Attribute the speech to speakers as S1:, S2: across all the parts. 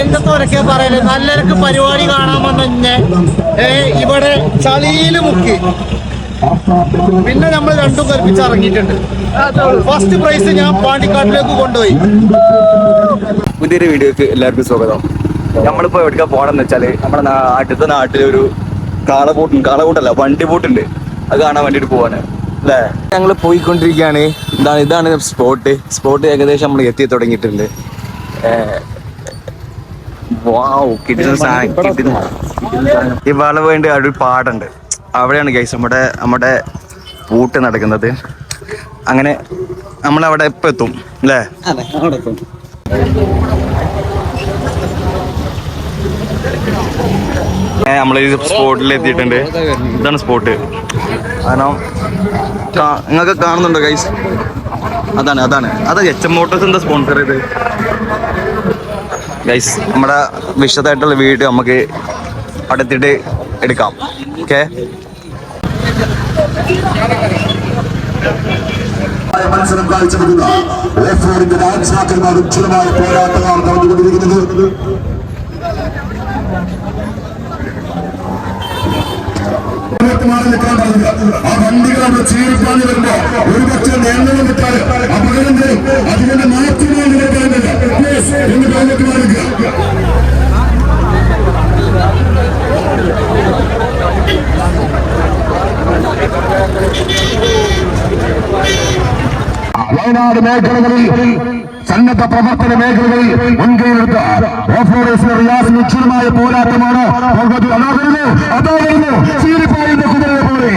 S1: എന്തൊക്കെ പറയൽ? നല്ലൊരു പരിപാടി കാണാൻ വന്നെ ഇവിടെ ചളിയിൽ മുക്കി. പിന്നെ നമ്മൾ രണ്ടും കൽപ്പിച്ച് ഇറങ്ങിയിട്ടുണ്ട്. ഫസ്റ്റ് പ്രൈസ് ഞാൻ പാണ്ടിക്കാട്ടിലേക്ക് കൊണ്ടുപോയി.
S2: പുതിയൊരു വീഡിയോക്ക് എല്ലാവർക്കും സ്വാഗതം. നമ്മളിപ്പോ എവിടേക്കാ പോണെന്ന് വെച്ചാൽ നമ്മുടെ നാട്ടിലത്തെ നാട്ടിലൊരു കാളകൂട്ടുണ്ട് കാളകൂട്ടല്ല വണ്ടി ബോട്ടുണ്ട് അത് കാണാൻ വേണ്ടിട്ട് പോവാണ്. അല്ലേ? ഞങ്ങൾ പോയിക്കൊണ്ടിരിക്കുകയാണ്. ഇതാണ് ഇതാണ് സ്പോട്ട് സ്പോട്ട് ഏകദേശം നമ്മൾ എത്തി തുടങ്ങിയിട്ടുണ്ട്. ഈ വേണ്ടി അവിടെ ഒരു പാടുണ്ട്. അവിടെയാണ് ഗൈസ് നമ്മുടെ നമ്മുടെ പൂട്ട് നടക്കുന്നത്. അങ്ങനെ നമ്മൾ അവിടെ എപ്പോ എത്തും. അല്ലേ നമ്മൾ ഈ സ്പോട്ടിൽ എത്തിയിട്ടുണ്ട്. ഇതാണ് സ്പോട്ട് കാരണം നിങ്ങൾക്ക് കാണുന്നുണ്ടോ ഗൈസ് അതാണ് അതാണ്. അത് എച്ച് എം മോട്ടോഴ്സ് എന്താ സ്പോൺസർ ചെയ്ത് ഗൈസ് നമ്മുടെ വിശദമായിട്ടുള്ള വീഡിയോ നമുക്ക് അടുത്തിട്ട് എടുക്കാം ഓക്കെ
S3: മത്സരം കാഴ്ചവെക്കുന്ന ഓഫ് റോഡിന്റെ രാജാക്കന്മാരും ചിലമായ പോരാട്ടമാണ് നടന്നുകൊണ്ടിരിക്കുന്നത്. ആ വണ്ടികൾ അവിടെ ചീറിപ്പാഞ്ഞു വരുമ്പോ ഒരുപക്ഷെ നിയന്ത്രണം വിട്ടാൽ അപകടം വരും അതിനെ മാറ്റുന്നതിന് എന്ന് പറഞ്ഞിട്ട് വയനാട് മേഖലകളിൽ സന്നദ്ധ പ്രവർത്തന മേഖലകളിൽ മുൻകൈയിലെടുത്ത് ഓഫ് റോഡ് റിയാസ് നിശ്ചലമായ പോരാട്ടമാണ് ഭഗവതി അതാ വരുന്നു അതാ വരുന്നു ചീരിപ്പായുന്ന കുതിരയെ പോലെ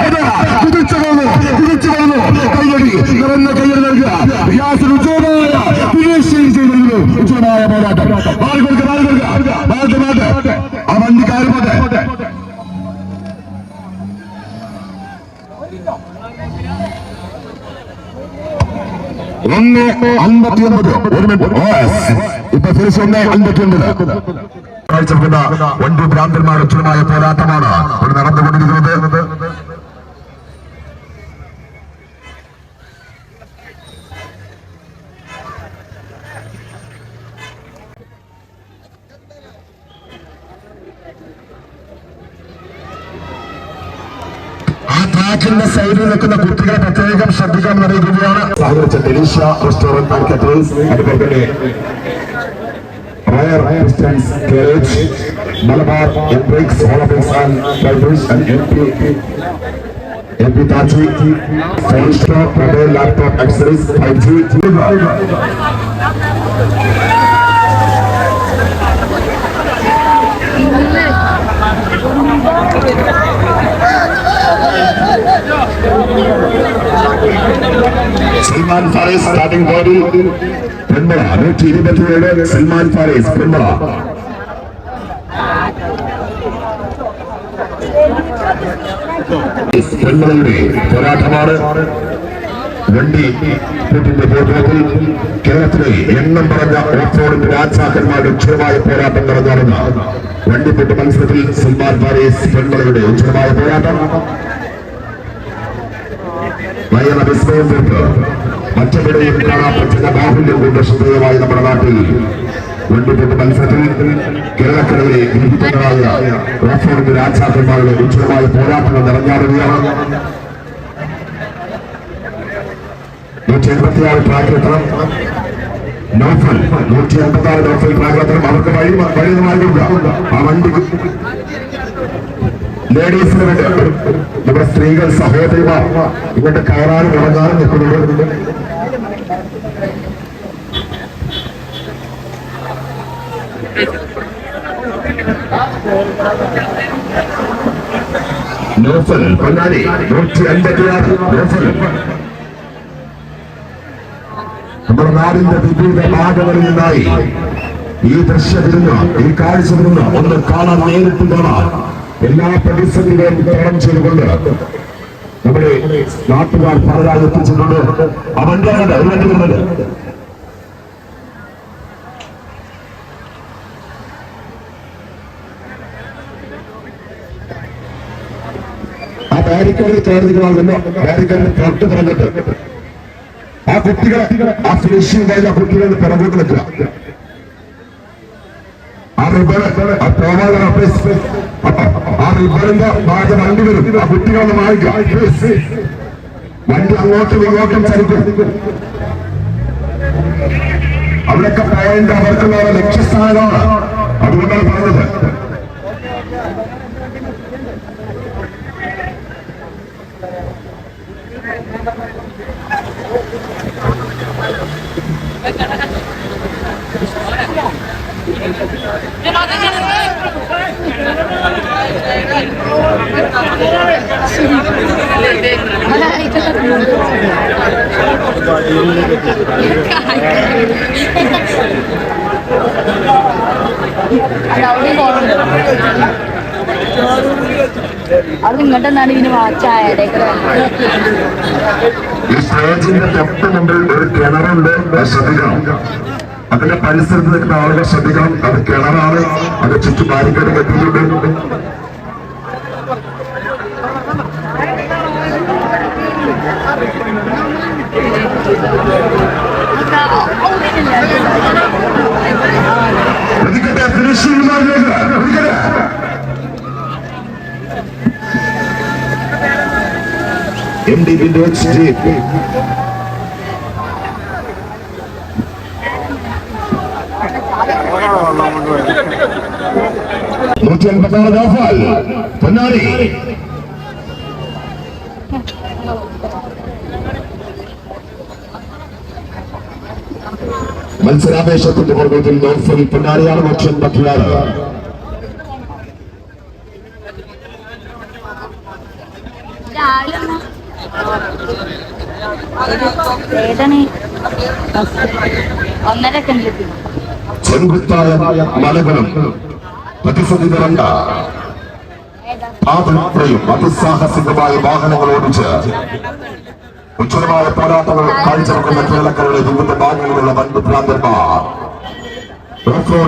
S3: അതാ കുതിച്ചു കൊന്നു കുതിച്ചു കൊന്നു കയ്യടി നിറഞ്ഞ കയ്യടി നൽകുക. റിയാസിന് ഉജ്ജ്വലമായ ഉജ്ജ്വലമായ പോരാട്ടം. മാറി കൊടുക്ക മാറി കൊടുക്ക. മാറ്റി മാറ്റി ആ വണ്ടിക്കാര് പോട്ടെ. ഒന്ന് അൻപത്തി ഒമ്പത് ഒരു മിനിറ്റ്. ഇപ്പൊ തിരിച്ച് ഒന്ന് അൻപത്തി ഒമ്പത് കാഴ്ചവെക്കുന്ന വണ്ടി ഭ്രാന്തന്മാരുടെ പോരാട്ടമാണ് നടന്നുകൊണ്ടിരിക്കുന്നത്. ട്രാക്കിന്റെ സൈഡിൽ നിൽക്കുന്ന കുട്ടികളെ പ്രത്യേകം ശ്രദ്ധിക്കാൻ അറിയിക്കുകയാണ് സഹകരിച്ച ഡെലീഷ റെസ്റ്റോറന്റ് ആൻഡ് കാറ്ററീസ് അതുപോലെ തന്നെ റയർ Christians garage Malabar എംബ്രിക്സ് ഹോളബിൾസ് and libraries and M P M P താജി phone store mobile laptop accessories five G Salman Faris starting ബോർഡിൽ പെൺമള നൂറ്റി ഇരുപത്തിയേഴ് സൽമാൻ ഫാരിസ് പെൺമള പെൺമളയുടെ പോരാട്ടമാണ്. വണ്ടി കൂട്ടിന്റെ പോരാട്ടത്തിൽ കേരളത്തിലെ എണ്ണം പറഞ്ഞ ഓഫ് രാജാക്കന്മാരുടെ ഉജ്ജ്വലമായ പോരാട്ടം നടന്നു. നടന്ന വണ്ടിപ്പെട്ട് മത്സരത്തിൽ സൽമാൻ ഫാരിസ് പെൺമളയുടെ ഉജ്ജ്വലമായ പോരാട്ടം. വയറ വിസ്മയം തീർത്ത് മറ്റെവിടെയും കാണാൻ ബാഹുല്യം കൊണ്ട് ശ്രദ്ധേയമായി നമ്മുടെ നാട്ടിൽ വണ്ടിപ്പെട്ട് മത്സരത്തിൽ കേരളക്കരയിലെ വിഹിതങ്ങളായ ഓഫ്റോഡിന്റെ രാജാക്കന്മാരുടെ ഉജ്ജ്വലമായ പോരാട്ടങ്ങൾ നിറഞ്ഞാടുകയാണ്. നൂറ്റി എൺപത്തിയാറ് നോഫൽ നൂറ്റി എൺപത്തി ആറ് നോഫൽ ട്രാക്കിലെത്തണം അവർക്ക് വഴി വഴി മാർഗം ആ വണ്ടി വേണ്ടി നമ്മുടെ സ്ത്രീകൾ സഹോദരിമാർ ഇവിടെ കയറാനും ഇറങ്ങാനും നോഫൽ നമ്മുടെ നാടിന്റെ വിവിധ ഭാഗങ്ങളിൽ നിന്നായി ഈ നിന്ന് ഈ കാഴ്ച നിന്ന് ഒന്ന് കാണാൻ നേരിട്ട് കാണാൻ എല്ലാ പ്രതിസന്ധികളും തരണം ചെയ്തുകൊണ്ട് നമ്മുടെ നാട്ടുകാർ പലരാജെത്തിച്ചിട്ടുണ്ട് അവന്റെ വരുന്നത് ആ ബാരിക്കേഡിൽ കയറുന്ന ബാരിക്കേഡിൽ കറക്റ്റ് പറഞ്ഞിട്ട്. ആ കുട്ടികളെ ആ ഫിനിഷിംഗ് കഴിഞ്ഞ പിറകോട്ട് നിൽക്കുക ആ റിബൺ ആ പോവാതെ ആ റിബണിന്റെ ഭാഗ വണ്ടി വരും. ആ കുട്ടികളൊന്ന് മാറിക്കാം വണ്ടി അങ്ങോട്ടും ഇങ്ങോട്ടും ചലിക്കും അവിടെയൊക്കെ പോയിന്റ് അവർക്കുള്ള ലക്ഷ്യസ്ഥാനമാണ്
S4: അത് ഇങ്ങോട്ട് എന്നാണ് ഇതിന് വാച്ചായത്
S3: ഈ സ്റ്റേജിന്റെ തൊട്ട് മുമ്പിൽ ഒരു കിണറുണ്ട്. ശ്രദ്ധിക്കണം. അതിന്റെ പരിസരത്ത് നിൽക്കുന്ന ആളുകൾ ശ്രദ്ധിക്കണം. അത് കിണറാണ്. അത് ചുറ്റു ബാരിക്കേഡ് കെട്ടിയിട്ടുണ്ട്. പ്രതിക്കട്ടെ ഫിനിഷിംഗ് മാറിലേക്ക് പ്രതിക്കട്ടെ എം ഡി വിൻഡോസ് ജീപ്പ് നൂറ്റി അൻപത്തി ആറ് ജോഫാൽ പൊന്നാനി മത്സരാവേശത്തിന്റെ പുറകത്തിൽ നോഫൽ പൊന്നാനിയാണ് നൂറ്റി അൻപത്തിയാറ്
S4: ഏതാണ്?
S3: പ്രതിസന്ധി നിറണ്ട പാതയാത്രയും അതിസാഹസികമായ വാഹനങ്ങൾ ഓടിച്ച് ഉജ്ജ്വലമായ പോരാട്ടങ്ങൾ കാഴ്ചവെക്കുന്ന കേരളക്കാരുടെ വിവിധ ഭാഗങ്ങളിലുള്ള വൻഭ്രാന്തന്മാർ ഓഫ്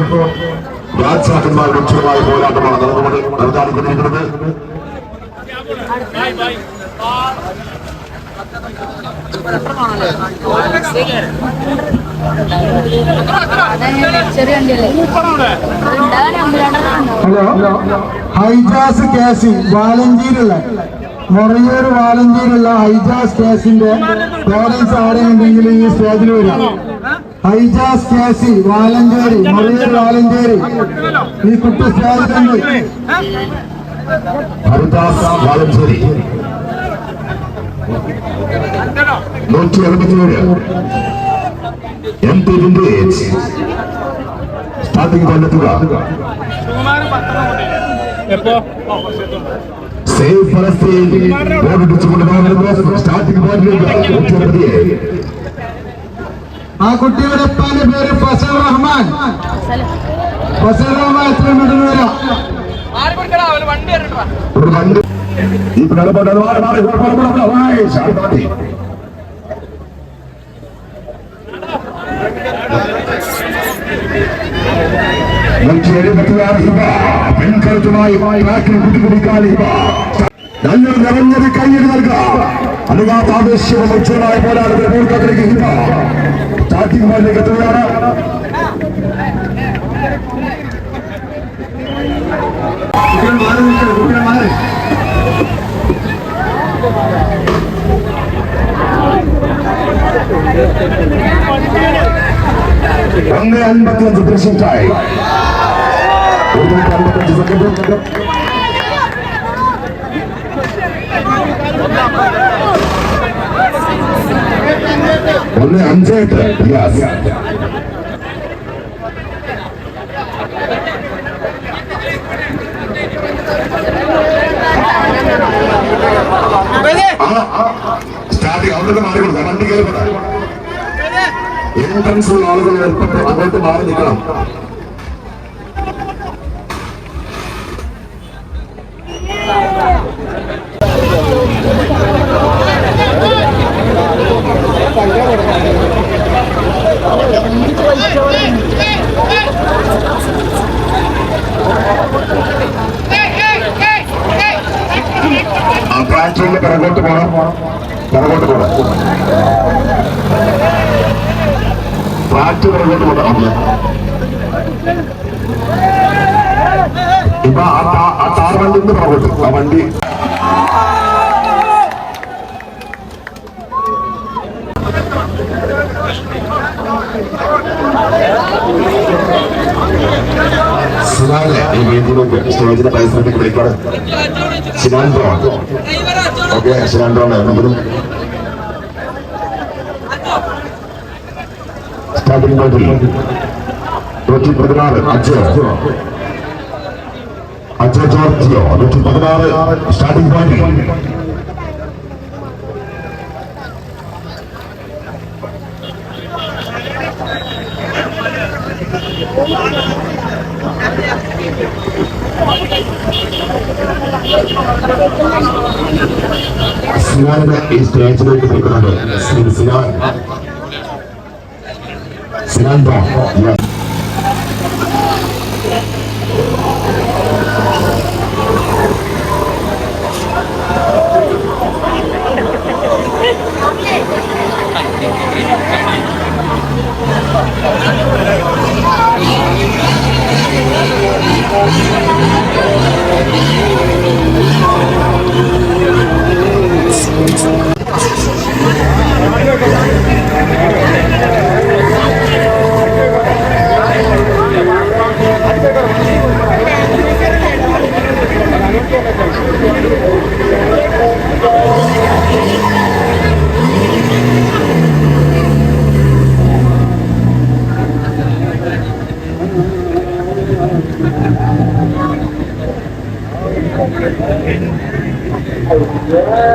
S3: രാജാക്കന്മാരുടെ ഉജ്ജ്വലമായ പോരാട്ടമാണ് നടന്നുകൊണ്ട് നടത്താനിക്കൊണ്ടിരിക്കുന്നത്
S5: ഹലോ. ഹൈജാസ് കാസി വാലഞ്ചേരിയുള്ള മൊറയൂർ വാലഞ്ചേരിയുള്ള ഹൈജാസ് കേസിന്റെ പേരൻസ് ആരെയുണ്ടെങ്കിൽ ഈ സ്റ്റേജിൽ വരാം ഹൈജാസ് കാസി വാലഞ്ചേരി മൊറയൂർ വാലഞ്ചേരി ഈ കുട്ടി സ്റ്റേജിലുണ്ട്
S3: ഹരിദാസ് വാലഞ്ചേരി. നൂറ്റി അറുപത്തിയേഴ് എം ടി വിന്റേജ് സ്റ്റാർട്ടിംഗ് കൊല്ലെത്തുക സേവ് ഫലസ്തീൻ ബോർഡിച്ചുകൊണ്ട് പോകുന്നത് സ്റ്റാർട്ടിംഗ് പോയിന്റിലേക്ക് നൂറ്റി അറുപത്തിയേഴ്
S5: ആ കുട്ടിയുടെ ഉപ്പാന്റെ പേര് ഫസൽ റഹ്മാൻ. ഫസൽ റഹ്മാൻ എത്ര മീറ്റർ വരാം?
S3: ഒരു വണ്ടി. ഈ പിള്ളേരുടെ മാറി മാറി മാറി മാറി ശാന്തി നൂറ്റി എഴുപത്തിയാറ് രൂപ പെൺകരുത്തുമായി ട്രാക്കിൽ കുട്ടികുടിക്കാൻ രൂപ നല്ലൊരു നിറഞ്ഞത് കയ്യിൽ നൽകാം അനുവാദ ആവശ്യവും ഉജ്ജ്വലമായ പോരാട്ടത്തിൽ പൂർത്തത്തിലേക്ക് സ്റ്റാർട്ടിംഗ് പോയിന്റിലേക്ക് എത്തുകയാണ് കുട്ടികൾ മാറി നിൽക്കണം കുട്ടികൾ മാറി ഒന്ന് അൻപത്തിയഞ്ച് പ്രസിഡന്റായി ഒരു മിനിറ്റ് അൻപത്തഞ്ച് സെക്കൻഡ് ഒന്ന് അഞ്ചെട്ട് ഗ്യാസ് സ്റ്റാർട്ടിങ് അവിടെ മാറി കൊടുക്കാം വണ്ടി കയറി എൻട്രൻസിലുള്ള ആളുകൾ ഏർപ്പെട്ട് അങ്ങോട്ട് മാറി നിൽക്കണം പ്ലാറ്റ്ഫോമിൽ പിറകോട്ട് പോകണം പിറകോട്ട് പോകണം ഫ്ലാറ്റ് പിറകോട്ട് പോകണം ഇപ്പൊ ആ ടാർ വണ്ടി നിന്ന് പുറകോട്ട് ആ വണ്ടി. സിനാനെ ഈ വേദിയിലേക്ക് സ്റ്റേജിന്റെ പരിസരത്തേക്ക് വിളിക്കണം Sinan Brown okay Sinan Brown നമ്മളും സ്റ്റാർട്ടിംഗ് പോയിന്റിൽ നൂറ്റി പതിനാറ് അജോ. അജോ ജോർജിയോ നൂറ്റി പതിനാറ് സ്റ്റാർട്ടിംഗ് പോയിന്റിൽ സിനാനിനെ ഈ സ്റ്റേജിലേക്ക് വിളിക്കുന്നുണ്ട് ശ്രീ സിനാൻ சிறந்த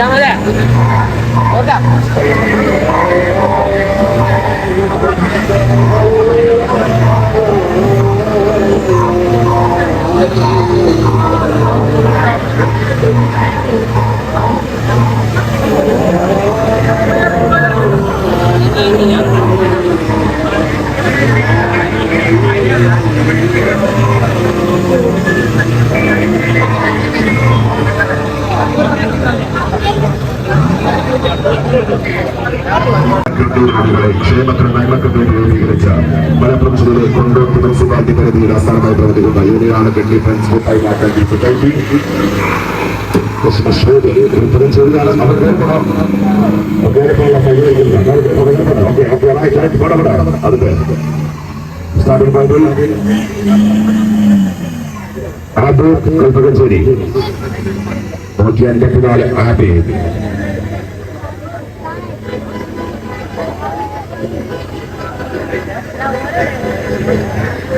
S3: 頑張れ。分かっ ാളുകളെ ക്ഷേമത്തിനും നന്മക്കും വേണ്ടി രൂപീകരിച്ച മലപ്പുറം ജില്ലയിലെ കൊണ്ടൂർ മുനിസിപ്പാലിറ്റി പരിധിയിൽ ആസ്ഥാനമായി പ്രവർത്തിക്കുന്ന യൂണിയാണ് കെട്ടി ഫ്രണ്ട്സ് കൂട്ടായി മാറ്റാൻ സൊസൈറ്റി ക്രിസ്മസ് ഉൾപ്പെടുന്ന ചെയ്താണ് അവർക്ക് അതിന്റെ സ്റ്റാർട്ടിംഗ് പോയിന്റിൽ ആബു കൽപ്പകഞ്ചേരി. നൂറ്റി അൻപത്തിനാല് ആബി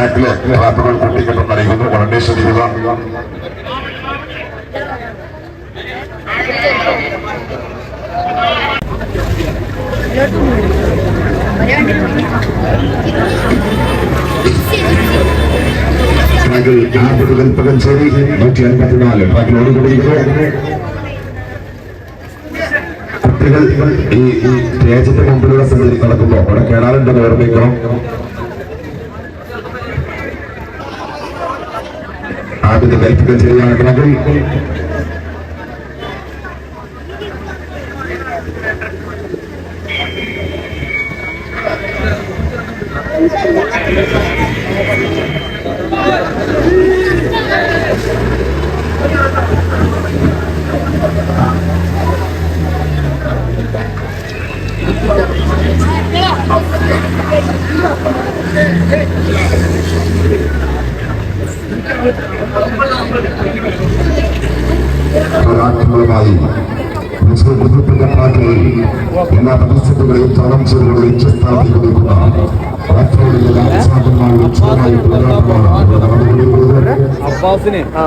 S3: ആ ട്രാക്കിൽ റാപ്പുകൾ കുട്ടിക്കെട്ടും അറിയിക്കുന്നു വളരെ കുട്ടികൾ ഈ ഈ മുമ്പിലൂടെ സഞ്ചരിച്ച് സഞ്ചരി നടക്കുമ്പോൾ അവിടെ കേടാറുണ്ടെന്ന് ഓർമ്മിക്കണം ആദ്യത്തെ കൽപ്പകഞ്ചേരിയാണ് ട്രാക്കിൽ കലാത്മകമായി വിജയത്തിന്റെ പാട്ടിൽ എല്ലാ പ്രതിസന്ധികളെയും തളം ചെയ്തുകൊണ്ട് ഉച്ചസ്ഥാനത്തേക്ക് നിൽക്കുന്ന പാത്രങ്ങളിലെ രാജസാധനമായ ഉച്ചമായി പോരാട്ടമാണ് ഇവിടെ നടന്നുകൊണ്ടിരിക്കുന്നത്
S6: അബ്ബാസിന് ആ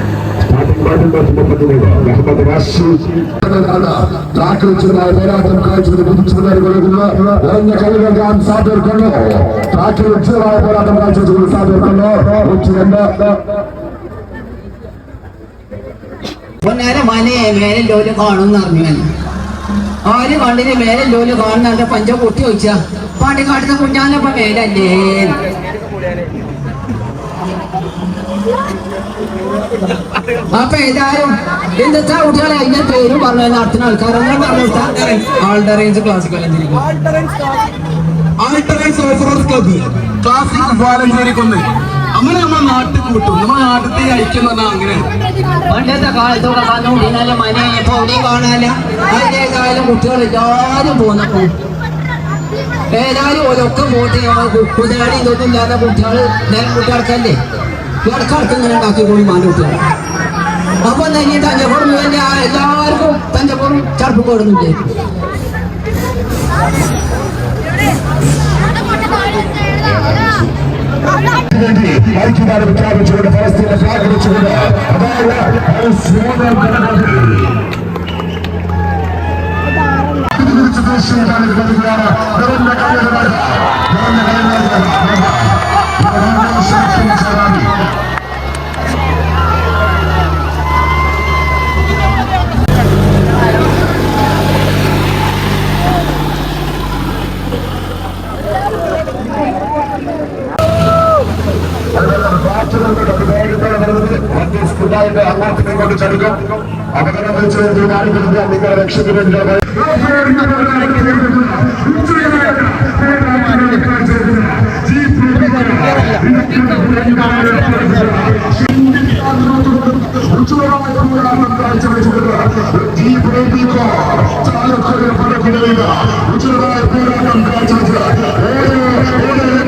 S3: മുഹമ്മദിന്റെ സ്വരത്തിൽ മുഹമ്മദ് ട്രാക്കിൽ പോരാട്ടം കാഴ്ചവെച്ച് പുതുച്ചുകൊണ്ടിരിക്കുന്ന നിറഞ്ഞ കളികൾ സാധ്യതക്കുന്നു ട്രാക്കിൽ ഉച്ചമായ പോരാട്ടം കാഴ്ചവെച്ച് സാധ്യതക്കുന്നു ഉച്ചരണ്ട്
S7: പൊന്നാരെ മനെ മേലെ ലോൽ കാണുമെന്ന് അറിഞ്ഞു ആര് കണ്ടിന് മേലെ ലോൽ കാണുന്ന പഞ്ച പൊട്ടി വെച്ച പാണ്ടിക്കാട്ടിലെ കുഞ്ഞാനപ്പ മേലല്ലേ അപ്പൊ ഏതായാലും എന്താ കുട്ടികളെ അതിന്റെ പേരും പറഞ്ഞു നടത്തുന്ന ആൾക്കാരെല്ലാം പറഞ്ഞു ക്ലാസിക്കൽ
S5: ക്ലബ്ബ് ക്ലാസിക് വാലഞ്ചേരിക്കൊന്ന് അങ്ങനെ നമ്മുടെ നാട്ടിൽ കൂട്ടും. നമ്മുടെ നാട്ടിൽ ഐക്യം പറഞ്ഞാൽ അങ്ങനെയാണ്
S7: പണ്ടത്തെ കാലത്തോടെ കണ്ടുകൊണ്ടിരുന്നാലും മനെ ഇപ്പൊ എവിടെയും കാണാനില്ല. കുട്ടികൾ എല്ലാവരും പോകുന്നു ഏതായാലും ഓരൊക്കെ പോട്ടെ കുതിരാടി ഇതൊന്നും ഇല്ലാത്ത കുട്ടികൾ നേരം കുട്ടികൾക്കല്ലേ? ഇടക്കിടക്ക് ഇങ്ങനെ ഉണ്ടാക്കി കൂടി മാറി കുട്ടികൾ അപ്പൊ തന്നെ തഞ്ചപ്പുറം വേണ്ടി എല്ലാവർക്കും തഞ്ചപ്പുറം ചടപ്പ് കൊടുക്കുന്നില്ലേ
S3: ഐക്യദാർഢ്യം പ്രഖ്യാപിച്ചുകൊണ്ട് ഫലസ്തീനെ ഫ്ലാഗ് വെച്ചുകൊണ്ട് അതായത് ദേശീയ ഗാനം നൽകുകയാണ് നിറഞ്ഞ കൈകൾ നിറഞ്ഞ കൈകൾ അങ്ങോട്ട് ഇങ്ങോട്ട് ചടുക്കും അപകടം വെച്ച് തീരുമാനിക്കുന്നത് നിങ്ങളെ രക്ഷപ്പെടുന്നത് ഉച്ചമായ പോരാട്ടം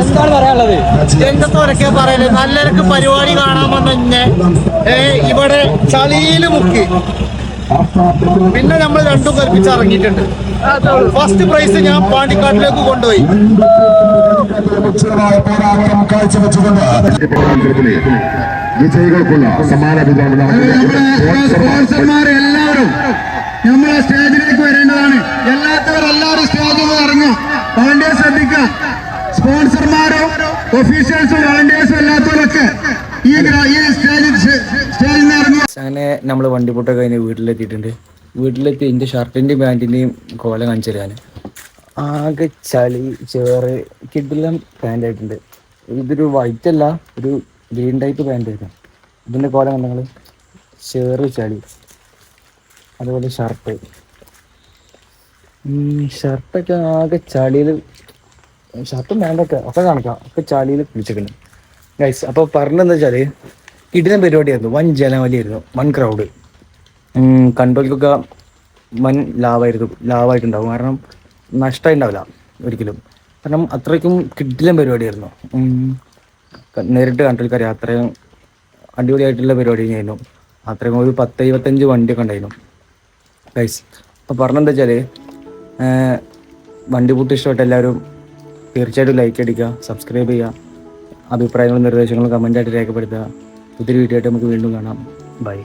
S6: എന്താണ് പറയാനുള്ളത്?
S1: എന്തൊക്കെ പറയൽ നല്ലൊരു പരിപാടി കാണാൻ വന്നെ ഏ ഇവിടെ ചളിയിൽ മുക്കി. പിന്നെ നമ്മൾ രണ്ടും കൽപ്പിച്ച് ഇറങ്ങിയിട്ടുണ്ട്. ഫസ്റ്റ് പ്രൈസ് ഞാൻ പാണ്ടിക്കാട്ടിലേക്ക് കൊണ്ടുപോയി.
S3: വിജയികൾക്കുള്ള സമ്മാന വിതരണം
S5: എല്ലാവരും നമ്മളെ സ്റ്റേജിലേക്ക് വരേണ്ടതാണ്. എല്ലാത്തവരും എല്ലാവരും സ്റ്റേജിൽ ഇറങ്ങും വോളണ്ടിയേഴ്സ് ശ്രദ്ധിക്കുക. സ്പോൺസർമാരും ഒഫീഷ്യൽസും വളണ്ടിയേഴ്സും എല്ലാത്തവരൊക്കെ ഈ ഈ സ്റ്റേജിൽ സ്റ്റേജിൽ നിന്ന് ഇറങ്ങുക.
S6: അങ്ങനെ നമ്മൾ വണ്ടിപൂട്ടൊക്കെ കഴിഞ്ഞ് വീട്ടിലെത്തിയിട്ടുണ്ട്. വീട്ടിലെത്തി എന്റെ ഷർട്ടിന്റെയും പാന്റിന്റെയും കോല കാണിച്ചു തരാൻ ആകെ ചളി ചേറ് കിഡിലും പാന്റ് ആയിട്ടുണ്ട്. ഇതൊരു വൈറ്റ് അല്ല ഒരു ഗ്രീൻ ടൈപ്പ് പാന്റ് ആയിരുന്നു. ഇതിന്റെ കോല കണ്ടങ്ങൾ ചേറ് ചളി. അതുപോലെ ഷർട്ട് ഷർട്ടൊക്കെ ആകെ ചളിയിൽ ഷർട്ടും പാന്റൊക്കെ ഒക്കെ കാണിക്കാം. ഒക്കെ ചളിയിൽ കുളിച്ചിരിക്കുന്നു ഗൈസ് അപ്പോൾ പറഞ്ഞതെന്ന് വെച്ചാൽ കിടിലൻ പരിപാടിയായിരുന്നു. വൻ ജനവലിയായിരുന്നു. വൻ ക്രൗഡ് കണ്ടോൽക്കൊക്കെ വൻ ലാവായിരുന്നു ലാവായിട്ടുണ്ടാവും. കാരണം നഷ്ടമായി ഉണ്ടാവില്ല ഒരിക്കലും. കാരണം അത്രയ്ക്കും കിടിലൻ പരിപാടിയായിരുന്നു. നേരിട്ട് കണ്ടോൽക്കറിയാം അത്രയും അടിപൊളിയായിട്ടുള്ള പരിപാടി ആയിരുന്നു അത്രയും ഒരു പത്ത് ഇരുപത്തഞ്ച് വണ്ടിയൊക്കെ ഉണ്ടായിരുന്നു. ഗൈസ് അപ്പോൾ പറഞ്ഞെന്താ വെച്ചാൽ വണ്ടി പൂട്ട് ഇഷ്ടപ്പെട്ട എല്ലാവരും തീർച്ചയായിട്ടും ലൈക്ക് അടിക്കുക സബ്സ്ക്രൈബ് ചെയ്യുക അഭിപ്രായങ്ങളും നിർദ്ദേശങ്ങളും കമന്റായിട്ട് രേഖപ്പെടുത്തുക. പുതിയൊരു വീഡിയോ ആയിട്ട് നമുക്ക് വീണ്ടും കാണാം. ബൈ